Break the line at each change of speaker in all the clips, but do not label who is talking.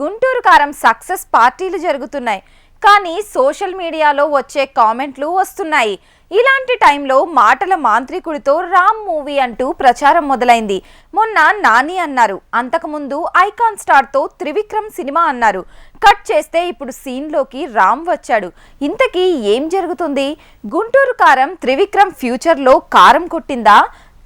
గుంటూరు కారం సక్సెస్ పార్టీలు జరుగుతున్నాయి. కానీ సోషల్ మీడియాలో వచ్చే కామెంట్లు వస్తున్నాయి. ఇలాంటి టైంలో మాటల మాంత్రికుడితో రామ్ మూవీ అంటూ ప్రచారం మొదలైంది. మొన్న నాని అన్నారు. అంతకుముందు ఐకాన్ స్టార్తో త్రివిక్రమ్ సినిమా అన్నారు. కట్ చేస్తే ఇప్పుడు సీన్లోకి రామ్ వచ్చాడు. ఇంతకీ ఏం జరుగుతుంది? గుంటూరు కారం త్రివిక్రమ్ ఫ్యూచర్లో కారం కొట్టిందా?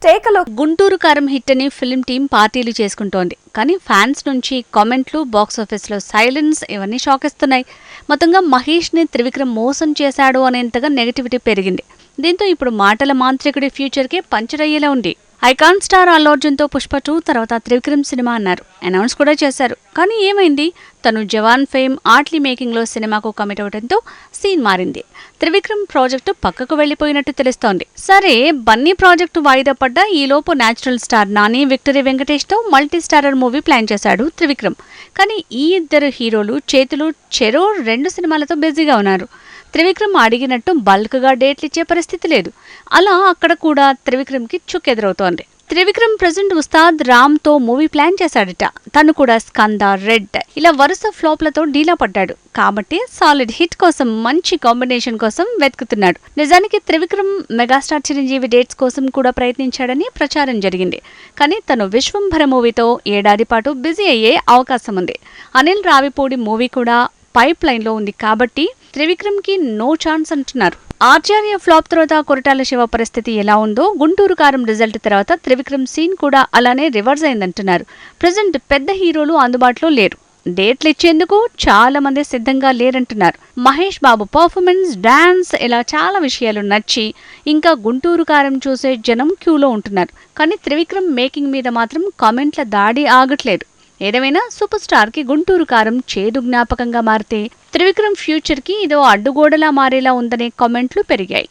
టేకలో
గుంటూరు కారం హిట్ అని ఫిల్మ్ టీం పార్టీలు చేసుకుంటోంది. కానీ ఫ్యాన్స్ నుంచి కామెంట్లు బాక్స్ ఆఫీస్లో సైలెన్స్ ఇవన్నీ షాక్ ఇస్తున్నాయి. మొత్తంగా మహేష్ని త్రివిక్రమ్ మోసం చేశాడు అనేంతగా నెగటివిటీ పెరిగింది. దీంతో ఇప్పుడు మాటల మాంత్రికుడి ఫ్యూచర్కే పంచరయ్యేలా ఉంది. ఐకాన్ స్టార్ అల్లు అర్జున్తో పుష్ప టూ తర్వాత త్రివిక్రమ్ సినిమా అన్నారు. అనౌన్స్ కూడా చేశారు. కానీ ఏమైంది? తను జవాన్ ఫేమ్ ఆట్లీ మేకింగ్లో సినిమాకు కమిట్ అవడంతో సీన్ మారింది. త్రివిక్రమ్ ప్రాజెక్టు పక్కకు వెళ్ళిపోయినట్టు తెలుస్తోంది. సరే బన్నీ ప్రాజెక్టు వాయిదా పడ్డా ఈలోపు న్యాచురల్ స్టార్ నాని విక్టరీ వెంకటేష్తో మల్టీ స్టారర్ మూవీ ప్లాన్ చేశాడు త్రివిక్రమ్. కానీ ఈ ఇద్దరు హీరోలు చేతులు చెరో రెండు సినిమాలతో బిజీగా ఉన్నారు. త్రివిక్రమ్ అడిగినట్టు బల్క్గా డేట్లు ఇచ్చే పరిస్థితి లేదు. అలా అక్కడ కూడా త్రివిక్రమ్కి చుక్కెదురవుతోంది. త్రివిక్రమ్ ప్రజెంట్ ఉస్తాద్ రామ్తో మూవీ ప్లాన్ చేశాడట. తను కూడా స్కంద రెడ్. ఇలా వరుస ఫ్లాప్లతో డీలా పడ్డాడు. కాబట్టి సాలిడ్ హిట్ కోసం మంచి కాంబినేషన్ కోసం వెతుకుతున్నాడు. నిజానికి త్రివిక్రమ్ మెగాస్టార్ చిరంజీవి డేట్స్ కోసం కూడా ప్రయత్నించాడని ప్రచారం జరిగింది. కానీ తను విశ్వంభర మూవీతో ఏడాది పాటు బిజీ అయ్యే అవకాశం ఉంది అనిల్ రావిపూడి మూవీ కూడా పైప్ లైన్లో ఉంది కాబట్టి త్రివిక్రమ్కి నో ఛాన్స్ అంటున్నారు. ఆచార్య ఫ్లాప్ తర్వాత కొరటాల శివ పరిస్థితి ఎలా ఉందో గుంటూరు కారం రిజల్ట్ తర్వాత త్రివిక్రమ్ సీన్ కూడా అలానే రివర్స్ అయిందంటున్నారు. ప్రజెంట్ పెద్ద హీరోలు అందుబాటులో లేరు. డేట్లు ఇచ్చేందుకు చాలా మంది సిద్ధంగా లేరంటున్నారు. మహేష్ బాబు పర్ఫార్మెన్స్ డాన్స్ ఇలా చాలా విషయాలు నచ్చి ఇంకా గుంటూరు కారం చూసే జనం క్యూలో ఉంటున్నారు. కానీ త్రివిక్రమ్ మేకింగ్ మీద మాత్రం కామెంట్ల దాడి ఆగట్లేదు. ఏదేమైనా సూపర్ స్టార్కి గుంటూరు కారం చేదు జ్ఞాపకంగా మారితే త్రివిక్రమ్ ఫ్యూచర్కి ఇదో అడ్డుగోడలా మారేలా ఉందనే కామెంట్లు పెరిగాయి.